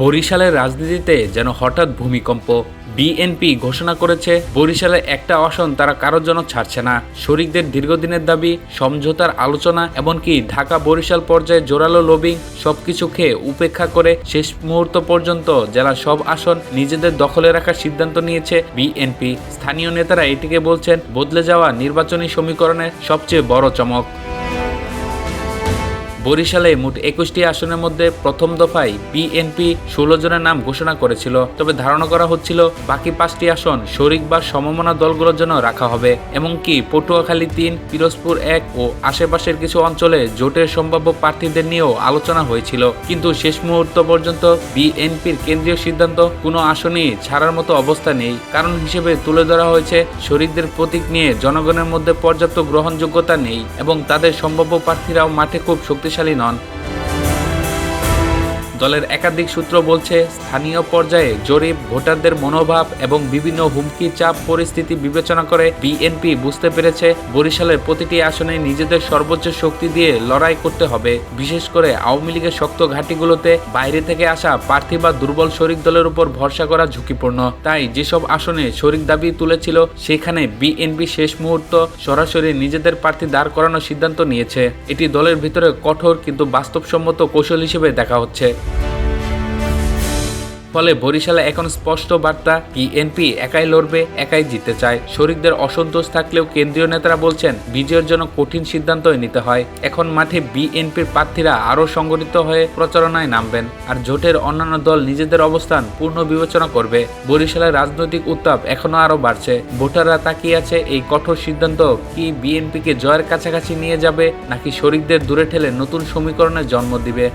বরিশালের রাজনীতিতে যেন হঠাৎ ভূমিকম্প বিএনপি ঘোষণা করেছে, বরিশালে একটা আসন তারা কারোর জন্য ছাড়ছে না। শরিকদের দীর্ঘদিনের দাবি, সমঝোতার আলোচনা, এমনকি ঢাকা বরিশাল পর্যায়ে জোরালো লবিং সবকিছু খেয়ে উপেক্ষা করে শেষ মুহূর্ত পর্যন্ত জেলার সব আসন নিজেদের দখলে রাখার সিদ্ধান্ত নিয়েছে বিএনপি স্থানীয় নেতারা এটিকে বলছেন, বদলে যাওয়া নির্বাচনী সমীকরণের সবচেয়ে বড় চমক। বরিশালে মোট একুশটি আসনের মধ্যে প্রথম দফায় বিএনপি ষোলো জনের নাম ঘোষণা করেছিল। তবে ধারণা করা হচ্ছিল, বাকি পাঁচটি আসন শরিক বা সমমনা দলগুলোর জন্য রাখা হবে। এমনকি পটুয়াখালী তিন, পিরোজপুর এক ও আশেপাশের কিছু অঞ্চলে জোটের সম্ভাব্য প্রার্থীদের নিয়েও আলোচনা হয়েছিল। কিন্তু শেষ মুহূর্ত পর্যন্ত বিএনপির কেন্দ্রীয় সিদ্ধান্ত কোনো আসনই ছাড়ার মতো অবস্থা নেই। কারণ হিসেবে তুলে ধরা হয়েছে, শরিকদের প্রতীক নিয়ে জনগণের মধ্যে পর্যাপ্ত গ্রহণযোগ্যতা নেই এবং তাদের সম্ভাব্য প্রার্থীরাও মাঠে খুব শক্তিশালী especially known দলের একাধিক সূত্র বলছে, স্থানীয় পর্যায়ে জরিপ, ভোটারদের মনোভাব এবং বিভিন্ন হুমকি, চাপ, পরিস্থিতি বিবেচনা করে বিএনপি বুঝতে পেরেছে, বরিশালের প্রতিটি আসনে নিজেদের সর্বোচ্চ শক্তি দিয়ে লড়াই করতে হবে। বিশেষ করে আওয়ামী লীগের শক্ত ঘাঁটিগুলোতে বাইরে থেকে আসা প্রার্থী বা দুর্বল শরিক দলের উপর ভরসা করা ঝুঁকিপূর্ণ। তাই যেসব আসনে শরিক দাবি তুলেছিল, সেখানে বিএনপি শেষ মুহূর্ত সরাসরি নিজেদের প্রার্থী দাঁড় করানোর সিদ্ধান্ত নিয়েছে। এটি দলের ভিতরে কঠোর কিন্তু বাস্তবসম্মত কৌশল হিসেবে দেখা হচ্ছে। ফলে বরিশালে এখন স্পষ্ট বার্তা বিএনপি একাই লড়বে, একাই জিতে চায়। শরিকদের অসন্তোষ থাকলেও কেন্দ্রীয় নেতারা বলছেন, বিজয়ের জন্য কঠিন সিদ্ধান্তই নিতে হয়। এখন মাঠে বিএনপির প্রার্থীরা আরও সংগঠিত হয়ে প্রচারণায় নামবেন। আর জোটের অন্যান্য দল নিজেদের অবস্থান পূর্ণ বিবেচনা করবে। বরিশালের রাজনৈতিক উত্তাপ এখনও আরও বাড়ছে। ভোটাররা তাকিয়ে আছে, এই কঠোর সিদ্ধান্ত কি বিএনপিকে জয়ের কাছাকাছি নিয়ে যাবে, নাকি শরিকদের দূরে ঠেলে নতুন সমীকরণের জন্ম দিবে?